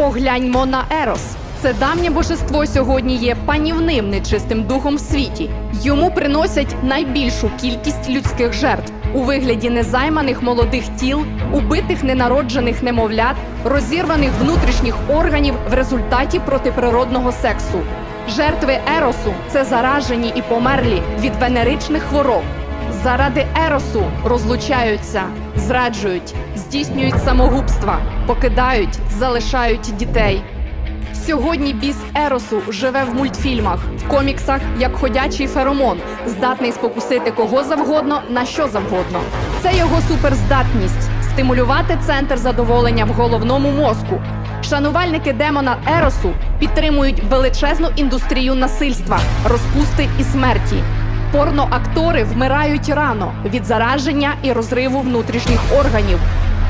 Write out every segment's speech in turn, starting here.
Погляньмо на Ерос. Це давнє божество сьогодні є панівним нечистим духом в світі. Йому приносять найбільшу кількість людських жертв у вигляді незайманих молодих тіл, убитих ненароджених немовлят, розірваних внутрішніх органів в результаті протиприродного сексу. Жертви Еросу це заражені і померлі від венеричних хвороб. Заради Еросу розлучаються, зраджують, здійснюють самогубства, покидають, залишають дітей. Сьогодні біс Еросу живе в мультфільмах, в коміксах як ходячий феромон, здатний спокусити кого завгодно на що завгодно. Це його суперздатність стимулювати центр задоволення в головному мозку. Шанувальники демона Еросу підтримують величезну індустрію насильства, розпусти і смерті. Порноактори вмирають рано від зараження і розриву внутрішніх органів.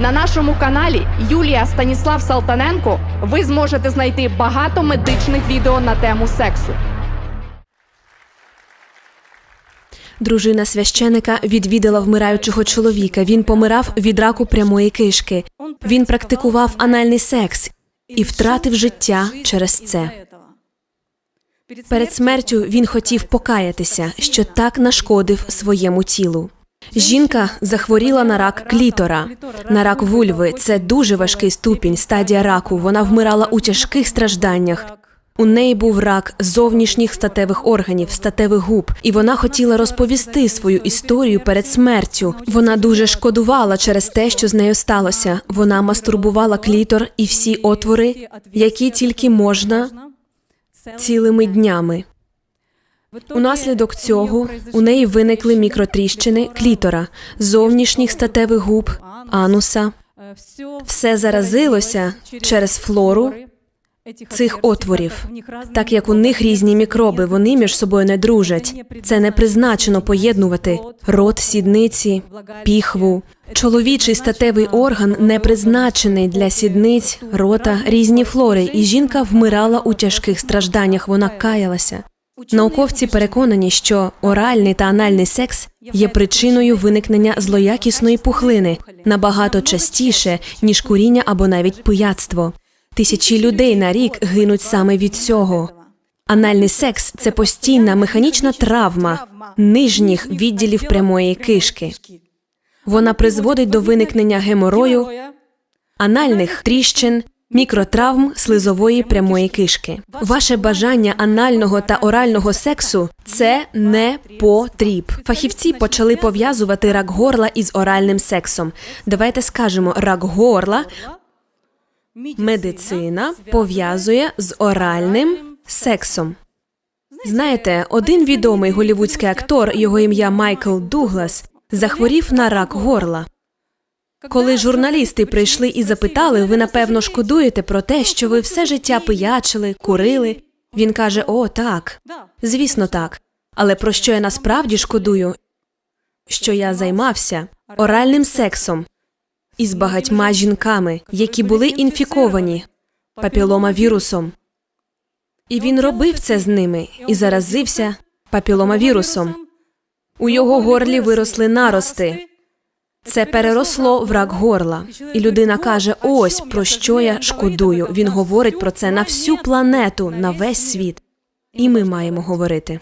На нашому каналі Юлія Станіслав Салтаненко ви зможете знайти багато медичних відео на тему сексу. Дружина священика відвідала вмираючого чоловіка. Він помирав від раку прямої кишки. Він практикував анальний секс і втратив життя через це. Перед смертю він хотів покаятися, що так нашкодив своєму тілу. Жінка захворіла на рак клітора, на рак вульви. Це дуже важкий ступінь, стадія раку. Вона вмирала у тяжких стражданнях. У неї був рак зовнішніх статевих органів, статевих губ, і вона хотіла розповісти свою історію перед смертю. Вона дуже шкодувала через те, що з нею сталося. Вона мастурбувала клітор і всі отвори, які тільки можна цілими днями. Унаслідок цього у неї виникли мікротріщини клітора, зовнішніх статевих губ, ануса. Все заразилося через флору цих отворів. Так як у них різні мікроби, вони між собою не дружать. Це не призначено поєднувати рот, сідниці, піхву. Чоловічий статевий орган не призначений для сідниць, рота, різні флори, і жінка вмирала у тяжких стражданнях. Вона каялася. Науковці переконані, що оральний та анальний секс є причиною виникнення злоякісної пухлини набагато частіше, ніж куріння або навіть пияцтво. Тисячі людей на рік гинуть саме від цього. Анальний секс це постійна механічна травма нижніх відділів прямої кишки. Вона призводить до виникнення геморою, анальних тріщин, мікротравм слизової прямої кишки. Ваше бажання анального та орального сексу це не потріб. Фахівці почали пов'язувати рак горла із оральним сексом. Давайте скажемо, рак горла медицина пов'язує з оральним сексом. Знаєте, один відомий голівудський актор, його ім'я Майкл Дуглас, захворів на рак горла. Коли журналісти прийшли і запитали, ви напевно шкодуєте про те, що ви все життя пиячили, курили. Він каже: О, так, звісно, так. Але про що я насправді шкодую? Що я займався оральним сексом із багатьма жінками, які були інфіковані папіломавірусом. І він робив це з ними і заразився папіломавірусом. У його горлі виросли нарости. Це переросло в рак горла. І людина каже: ось про що я шкодую. Він говорить про це на всю планету, на весь світ. І ми маємо говорити.